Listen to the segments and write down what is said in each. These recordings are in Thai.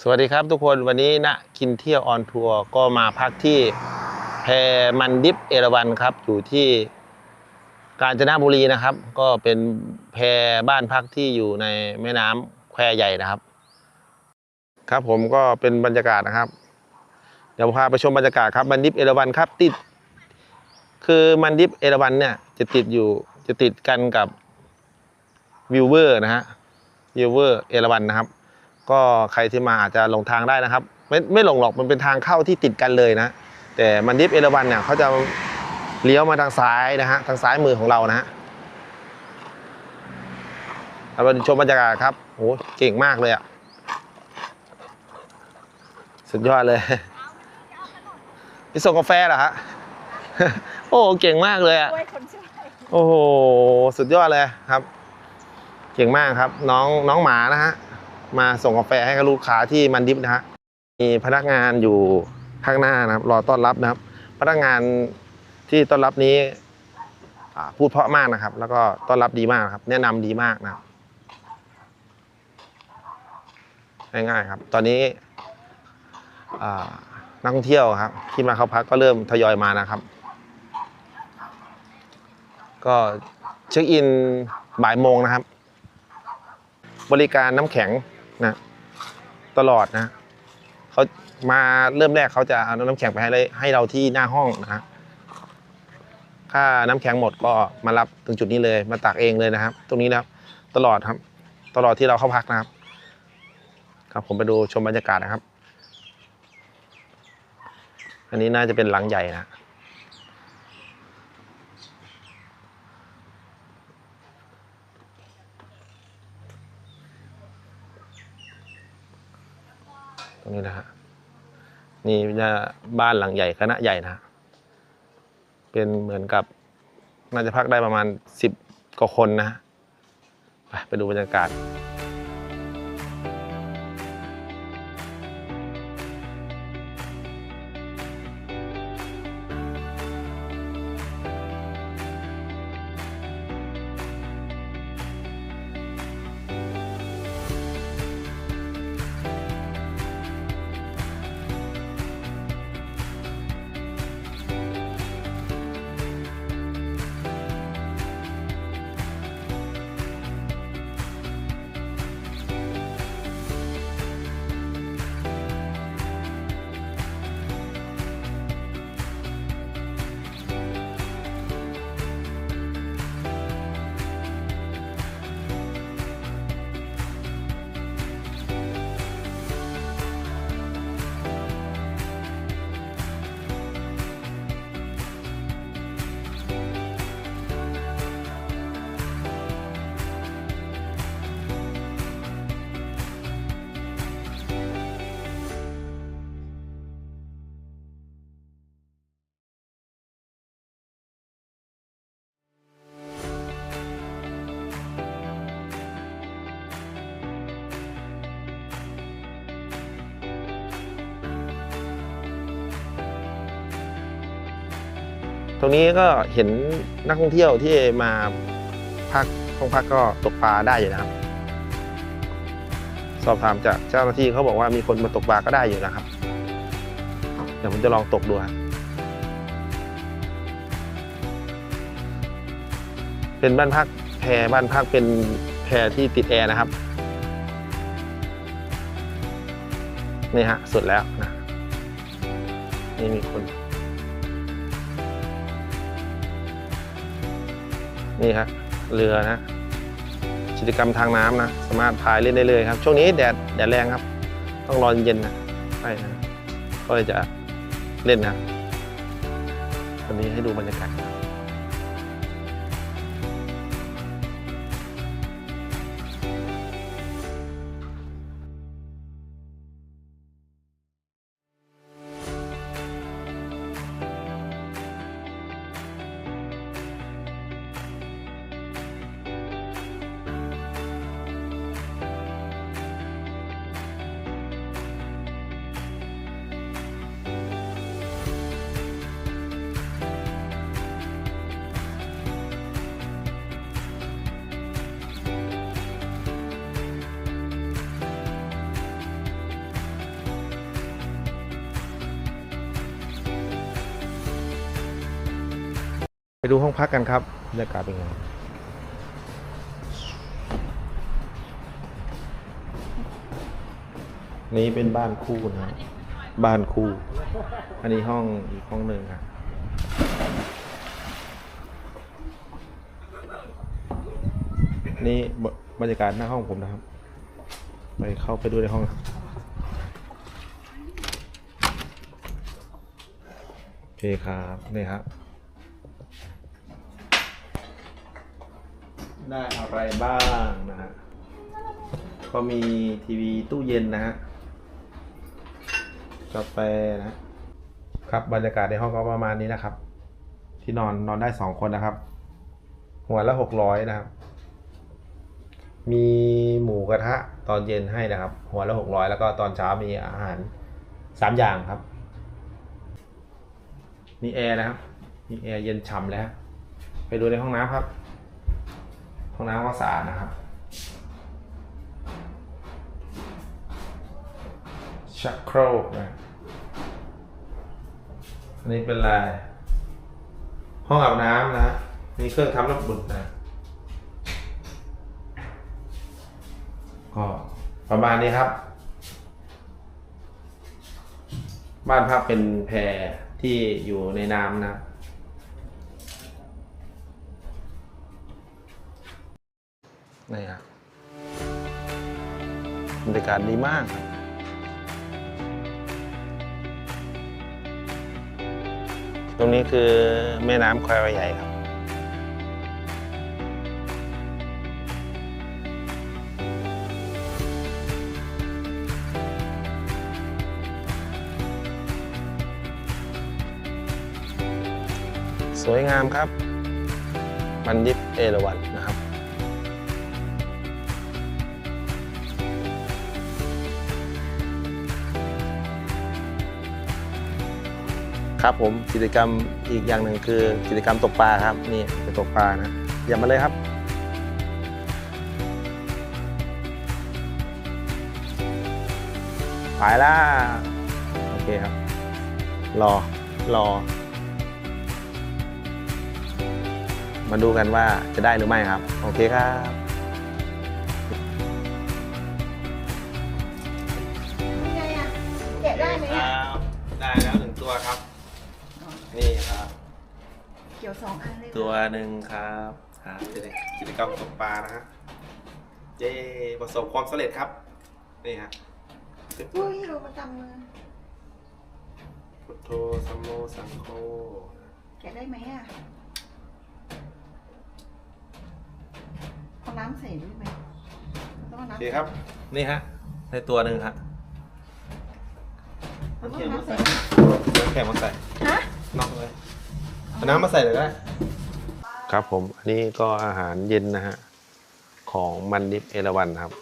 สวัสดีครับทุกคนวันนี้นะกินเที่ยวออนทัวร์ก็มาพักที่แพมันดิฟเอราวันครับ อยู่ที่กาญจนบุรีนะครับ ก็เป็นแพบ้านพักที่อยู่ในแม่น้ำแควใหญ่นะครับ ครับผมก็เป็นบรรยากาศนะครับ เดี๋ยวพาไปชมบรรยากาศครับมันดิฟเอราวันครับติด คือมันดิฟเอราวันเนี่ยจะติดอยู่จะติดกันกับวิวเวอร์นะฮะวิวเวอร์เอราวันนะครับ ก็ใครที่มาอาจจะหลงทางได้นะครับ ไม่ไม่หลงหรอกมันเป็นทางเข้าที่ติดกันเลยนะ แต่มันดิฟเอราวันเนี่ยเขาจะเลี้ยวมาทางซ้ายนะฮะทางซ้ายมือของเรานะฮะเราไปชมบรรยากาศครับโหเก่งมากเลยอะสุดยอดเลยนี่ส่งกาแฟเหรอฮะโอ้เก่งมากเลยอะช่วยคนช่วยโอ้โหสุดยอดเลยครับ เก่งมากครับ น้องน้องหมานะฮะ มาส่งกาแฟให้กับลูกค้าที่มันดิฟนะฮะมีพนักงานอยู่ข้างหน้านะครับ รอต้อนรับนะครับ พนักงานที่ต้อนรับนี้พูดเพราะมากนะครับ แล้วก็ต้อนรับดีมากครับ แนะนำดีมากนะครับง่ายๆครับ ตอนนี้นักท่องเที่ยวครับ ที่มาเข้าพักก็เริ่มทยอยมานะครับ ก็เช็คอินบ่ายโมงนะครับ บริการน้ำแข็ง นะตลอดนะเขามาเริ่มแรกเขาจะเอาน้ำแข็งไปให้เลยให้เราที่หน้าห้องนะฮะถ้าน้ำแข็งหมดก็มารับถึงจุดนี้เลยมาตักเองเลยนะครับ ตรงนี้นะครับ ตลอดครับ ตลอดที่เราเข้าพักนะครับ ครับผมไปดูชมบรรยากาศนะครับ อันนี้น่าจะเป็นหลังใหญ่นะ นี่นะฮะนี่จะบ้านหลังใหญ่คณะใหญ่นะฮะเป็นเหมือนกับน่าจะพักได้ประมาณสิบกว่าคนนะฮะไปไปดูบรรยากาศ ตรงนี้ก็เห็นนักท่องเที่ยวที่มาพักห้องพักก็ตกปลาได้อยู่นะครับ สอบถามจากเจ้าหน้าที่เขาบอกว่ามีคนมาตกปลาก็ได้อยู่นะครับ เดี๋ยวผมจะลองตกดูครับเป็นบ้านพักแพรบ้านพักเป็นแพรที่ติดแอร์นะครับนี่ฮะสุดแล้วนะนี่มีคน นี่ครับเรือนะกิจกรรมทางน้ำนะสามารถพายเล่นได้เลยครับ ช่วงนี้แดดแดดแรงครับ ต้องรอเย็นนะใช่นะก็เลยจะเล่นนะวันนี้ให้ดูบรรยากาศ ดูห้องพักกันครับบรรยากาศเป็นไงนี้เป็นบ้านคู่นะบ้านคู่ อันนี้ห้องอีกห้องหนึ่งครับนี่บรรยากาศหน้าห้องผมนะครับ ไปเข้าไปดูในห้องครับโอเคครับ นี่ครับ ได้อะไรบ้างนะฮะก็มีทีวีตู้เย็นนะฮะกาแฟนะครับบรรยากาศในห้องก็ประมาณนี้นะครับ ที่นอนนอนได้สองคนนะครับ หัวละหกร้อยนะครับ มีหมูกระทะตอนเย็นให้นะครับ หัวละหกร้อยแล้วก็ตอนเช้ามีอาหารสามอย่างครับ มีแอร์นะครับ มีแอร์เย็นฉ่ำเลยฮะไปดูในห้องน้ำครับ ห้องน้ำก็สะอาดนะครับ ชักโครกนะอันนี้เป็นลาย ห้องอาบน้ำนะมีเครื่องทำน้ำบุญนะ ก็ประมาณนี้ครับ บ้านพักเป็นแพรที่อยู่ในน้ำนะ นี่ครับบรรยากาศดีมากครับตรงนี้คือแม่น้ำแควใหญ่ครับ สวยงามครับ มันดิบเอราวัน ครับผมกิจกรรมอีกอย่างหนึ่งคือกิจกรรมตกปลาครับนี่ไปตกปลานะอย่ามาเลยครับ ไปละโอเคครับ รอรอ มาดูกันว่าจะได้หรือไม่ครับ โอเคครับ เกี่ยวสองอันเลยตัวหนึ่งครับครับกิจกรรมตกปลานะฮะเย้ประสบความสำเร็จครับนี่ฮะอุ้ยเราประจำมือพุทโธสัมโมสังโฆเก็บได้ไหมอะเอาน้ำใส่ด้วยไหมต้องเอาโอน้ำเคครับ นี่ฮะในตัวหนึ่งฮะเอาน้ำใส่ น้ำแข็งมาใส่ฮะนอกเลย เอาน้ำมาใส่เลยก็ได้ครับผม อันนี้ก็อาหารเย็นนะฮะ ของมันดิบเอราวันครับ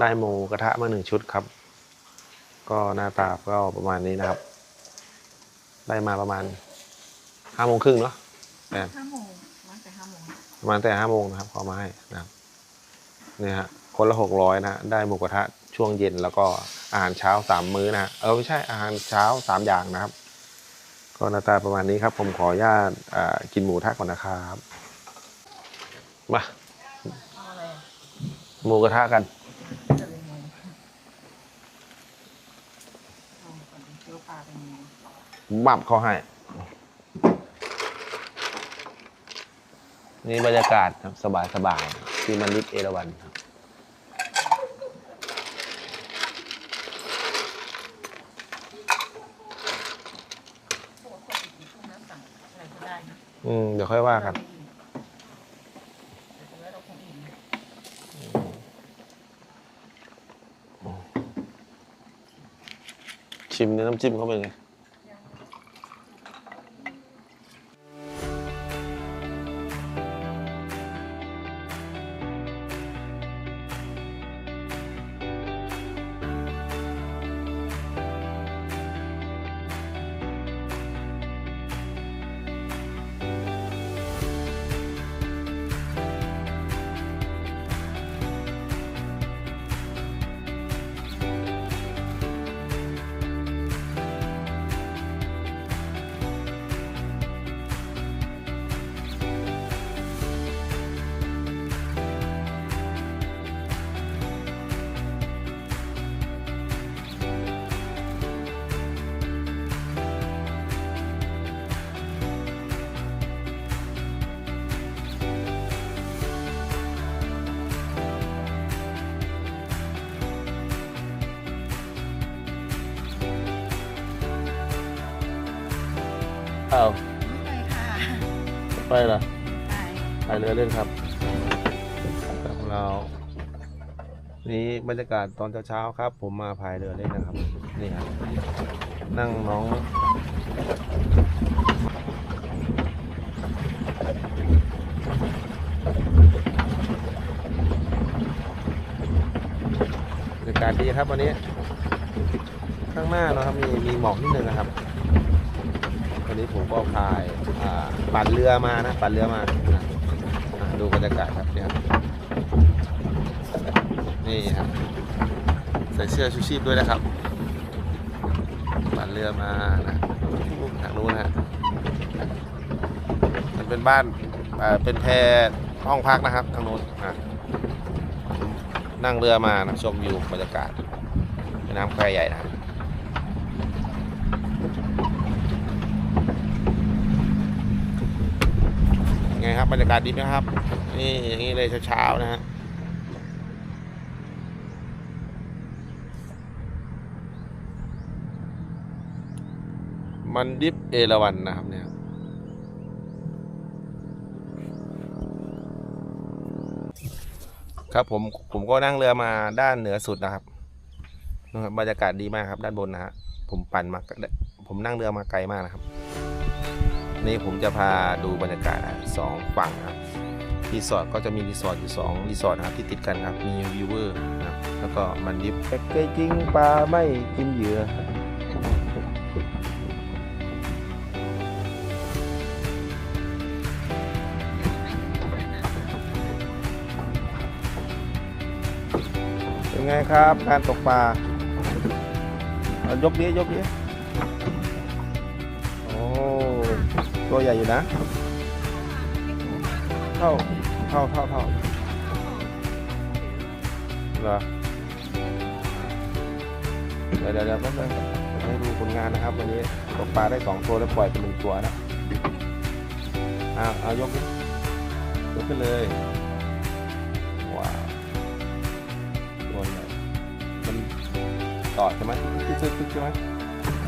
ได้หมูกระทะมาหนึ่งชุดครับ ก็หน้าตาก็ประมาณนี้นะครับ ได้มาประมาณห้าโมงครึ่งเนาะแอนห้าโมงมาแต่ห้าโมงประมาณแต่ห้าโมงนะครับเขามาให้นะครับเนี่ยฮะคนละหกร้อยนะฮะได้หมูกระทะช่วงเย็นแล้วก็อาหารเช้าสามมื้อนะฮะเออไม่ใช่อาหารเช้าสามอย่างนะครับ ก็หน้าตาประมาณนี้ครับ ผมขออนุญาตอ่ากินหมูกระทะก่อนนะครับมาเอาอะไรอะหมูกระทะกันจะเป็นไงเอาก่อนดิเกี่ยวปลาเป็นไงบับเขาให้ นี่บรรยากาศครับสบายๆที่มันลิฟเอราวันครับ พวกคนอีกพวกน้ำสั่งอะไรก็ได้นะ อืม เดี๋ยวค่อยว่ากัน ชิมเนื้อน้ำจิ้มเขาเป็นไง ไปเหรอไปพายเรือเล่นครับครับของเรา นี่บรรยากาศตอนเช้าๆครับ ผมมาพายเรือเล่นนะครับ นี่ครับ นั่งน้องบรรยากาศดีครับวันนี้ ข้างหน้าเนอะครับมีมีหมอกนิดนึงนะครับวั นี้ผมก็พายปั่นเรือมานะ ปั่นเรือมาดูบรรยากาศครับเนี่ยนี่ครับใส่เสื้อชูชีพด้วยนะครับปั่นเรือมานะทางนู้นฮะมันเป็นบ้านเป็นแพห้องพักนะครับทางนู้นนั่งเรือมานะชมวิวบรรยากาศแม่น้ำแควใหญ่นะ ไงครับบรรยากาศดีไหมครับ นี่อย่างนี้เลยเช้าๆนะฮะมันดิฟเอราวันนะครับเนี่ยครับผมผมก็นั่งเรือมาด้านเหนือสุดนะครับนะครับบรรยากาศดีมากครับ ด้านบนนะฮะผมปั่นมาผมนั่งเรือมาไกลมากนะครับ นี่ผมจะพาดูบรรยากาศสองฝั่งครับรีสอร์ทก็จะมีรีสอร์ทอยู่สองรีสอร์ทนะครับที่ติดกันครับมีวิวเวอร์นะครับแล้วก็มันดิฟแพ็กเกจจิ้งปลาไม่กินเหยื่อเป็นไงครับการตกปลายกนี้ยกนี้ ตัวใหญ่อยู่นะ เท่า เท่าเท่าเท่าเหรอเดี๋ยวเดี๋ยวเดี๋ยวแป๊บนึงให้ดูผลงานนะครับ วันนี้ตกปลาได้สองตัวแล้วปล่อยเป็นหนึ่งตัวนะเอาเอายกดิยกขึ้นเลยว้าวตัวใหญ่มันตอดใช่ไหมตึ๊ดตึ๊ดตึ๊ดใช่ไหม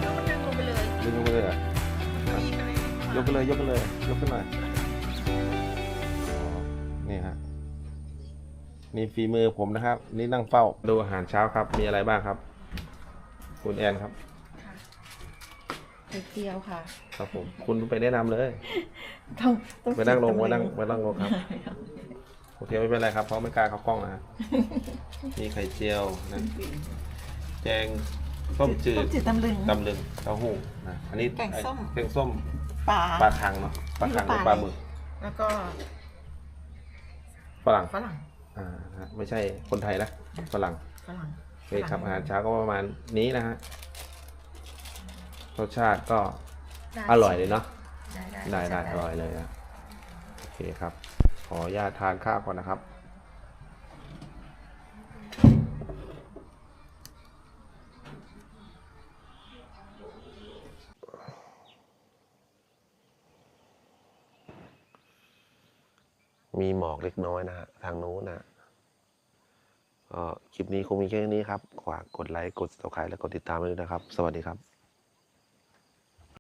แล้วก็ดึงลงไปเลยดึงลงไปเลยเหรอมีไปเล ยยกขึ้นเลยยกขึ้นเลยยกขึ้นหน่อยอ๋อนี่ฮะนี่ฝีมือผมนะครับ นี่นั่งเฝ้าดูอาหารเช้าครับ มีอะไรบ้างครับ คุณแอนครับค่ะไข่เจียวค่ะ ครับผม คุณไปแนะนำเลยต้องต้องไปนั่งลงจิไปตนั่งตำลึไปนั่งลงครับโอเคไม่เป็นไรครับเพราะไม่กล้าเข้ากล้องนะฮะมีไข่เจียวนะแกงส้มจืต้ดมจืดตำลึงตำลึงเต้าหู้นะอันนี้แกงส้มแกงส้ม ปลา ปลาคังเนาะปลาคังหรือปลาหมึกแล้วก็ฝรั่งฝรั่งอ่าฮะไม่ใช่คนไทยนะฝรั่งฝรั่งโอเคครับอาหารเช้าก็ประมาณนี้นะฮะรสชาติก็ได้อร่อยเลยเนาะได้ได้ได้ได้อร่อยเลยนะโอเคครับ ขออนุญาตทานข้าวก่อนนะครับ มีหมอก เล็กน้อยนะฮะทางโน้นนะก็คลิปนี้คงมีแค่นี้ครับฝากกดไลค์กด subscribe และกดติดตามไว้ด้วยนะครับ สวัสดีครับ